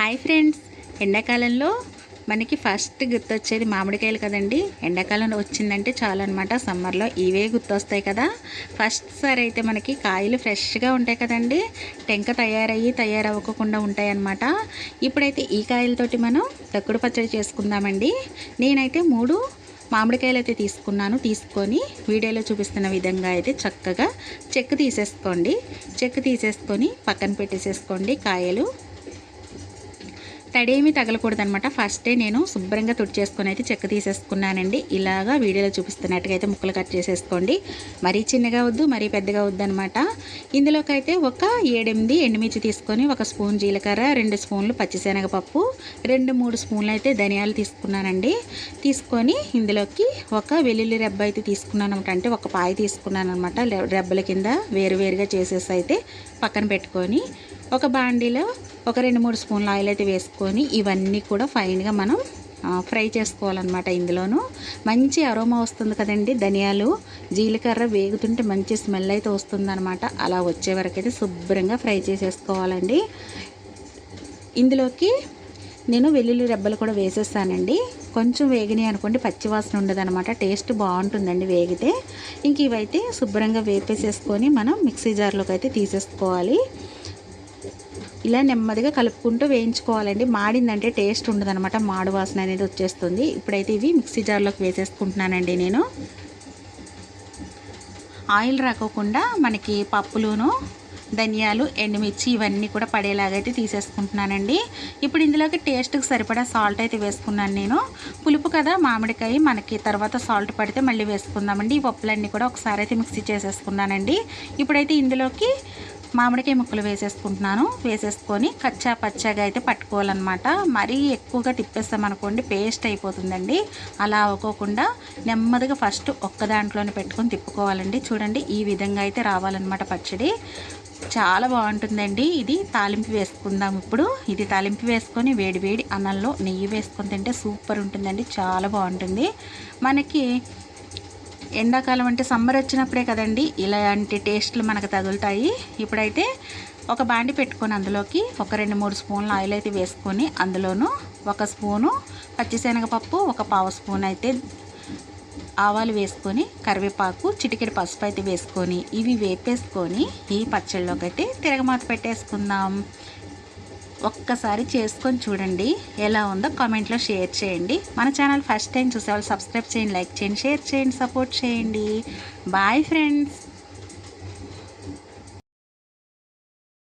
Hi friends. ఎండాకాలంలో మనకి first గుర్తొచ్చేది మామిడికాయలు కదండి. ఎండాకాలం వచ్చిందంటే చాలు అనమాట సమ్మర్లో ఇవే గుర్తొస్తాయి కదా. ఫస్ట్ సారి అయితే మనకి కాయలు ఫ్రెష్గా ఉంటాయి కదండి. టెంక తయారయ్యి తయారవ్వకుండా ఉంటాయి అనమాట ఇప్పుడైతే ఈ కాయలతోటి మనం తక్కుడు పచ్చడి చేసుకుందామండి. నేనైతే మూడు మామిడికాయలు అయితే తీసుకున్నాను. తీసుకొని వీడియోలో చూపిస్తున్న విధంగా అయితే చక్కగా చెక్కు తీసేసుకోండి. చెక్కు తీసేసుకొని పక్కన పెట్టేసేసుకోండి కాయలు. తడేమీ తగలకూడదు అనమాట ఫస్టే నేను శుభ్రంగా తుడిచేసుకొని అయితే చెక్క తీసేసుకున్నానండి. ఇలాగా వీడియోలో చూపిస్తున్నట్టుగా అయితే ముక్కలు కట్ చేసేసుకోండి. మరీ చిన్నగా వద్దు మరీ పెద్దగా వద్దు అనమాట ఇందులోకైతే ఒక ఏడెనిమిది ఎండుమిర్చి తీసుకొని ఒక స్పూన్ జీలకర్ర రెండు స్పూన్లు పచ్చిశనగపప్పు రెండు మూడు స్పూన్లు అయితే ధనియాలు తీసుకున్నానండి. తీసుకొని ఇందులోకి ఒక వెల్లుల్లి రెబ్బ అయితే తీసుకున్నాను అనమాట అంటే ఒక పాయ తీసుకున్నాను అనమాట రెబ్బల కింద వేరువేరుగా చేసేసి అయితే పక్కన పెట్టుకొని ఒక బాండీలో ఒక రెండు మూడు స్పూన్ల ఆయిల్ అయితే వేసుకొని ఇవన్నీ కూడా ఫైన్గా మనం ఫ్రై చేసుకోవాలన్నమాట ఇందులోను. మంచి అరోమా వస్తుంది కదండి ధనియాలు. జీలకర్ర వేగుతుంటే మంచి స్మెల్ అయితే వస్తుందన్నమాట. అలా వచ్చే వరకైతే శుభ్రంగా ఫ్రై చేసేసుకోవాలండి. ఇందులోకి నేను వెల్లుల్లి రెబ్బలు కూడా వేసేస్తానండి. కొంచెం వేగినాయి అనుకోండి పచ్చివాసన ఉండదనమాట టేస్ట్ బాగుంటుందండి వేగితే. ఇంక ఇవైతే శుభ్రంగా వేపేసేసుకొని మనం మిక్సీ జార్లోకి అయితే తీసేసుకోవాలి. ఇలా నెమ్మదిగా కలుపుకుంటూ వేయించుకోవాలండి. మాడిందంటే టేస్ట్ ఉండదనమాట మాడు వాసన అనేది వచ్చేస్తుంది. ఇప్పుడైతే ఇవి మిక్సీ జార్లోకి వేసేసుకుంటున్నానండి నేను. ఆయిల్ రాకోకుండా మనకి పప్పులును ధనియాలు ఎండుమిర్చి ఇవన్నీ కూడా పడేలాగైతే తీసేసుకుంటున్నానండి. ఇప్పుడు ఇందులోకి టేస్ట్కి సరిపడా సాల్ట్ అయితే వేసుకున్నాను నేను. పులుపు కదా మామిడికాయ మనకి తర్వాత సాల్ట్ పడితే మళ్ళీ వేసుకుందామండి. ఈ పప్పులన్నీ కూడా ఒకసారి అయితే మిక్సీ చేసేసుకున్నానండి. ఇప్పుడైతే ఇందులోకి మామిడికాయ ముక్కలు వేసేసుకుంటున్నాను. వేసేసుకొని కచ్చా పచ్చాగా అయితే పట్టుకోవాలన్నమాట. మరీ ఎక్కువగా తిప్పేస్తామనుకోండి పేస్ట్ అయిపోతుందండి. అలా అవ్వకోకుండా నెమ్మదిగా ఫస్ట్ ఒక్క దాంట్లోనే పెట్టుకొని తిప్పుకోవాలండి. చూడండి ఈ విధంగా అయితే రావాలన్నమాట పచ్చడి. చాలా బాగుంటుందండి. ఇది తాలింపు వేసుకుందాం ఇప్పుడు. ఇది తాలింపు వేసుకొని వేడి వేడి అన్నంలో నెయ్యి వేసుకొని తింటే సూపర్ ఉంటుందండి. చాలా బాగుంటుంది. మనకి ఎండాకాలం అంటే సమ్మర్ వచ్చినప్పుడే కదండి ఇలాంటి టేస్ట్లు మనకు తగులుతాయి. ఇప్పుడైతే ఒక బాండి పెట్టుకొని అందులోకి ఒక రెండు మూడు స్పూన్ల ఆయిల్ అయితే వేసుకొని అందులోనూ ఒక స్పూను పచ్చిశనగపప్పు ఒక పావు స్పూన్ అయితే ఆవాలు వేసుకొని కరివేపాకు చిటికెడు పసుపు అయితే వేసుకొని ఇవి వేపేసుకొని ఈ పచ్చళ్ళలోకి అయితే తిరగమాత పెట్టేసుకుందాం. ఒక్కసారి చేసుకొని చూడండి. ఎలా ఉందో కామెంట్లో షేర్ చేయండి. మన ఛానల్ ఫస్ట్ టైం చూసేవాళ్ళు సబ్స్క్రైబ్ చేయండి లైక్ చేయండి షేర్ చేయండి సపోర్ట్ చేయండి. Bye friends.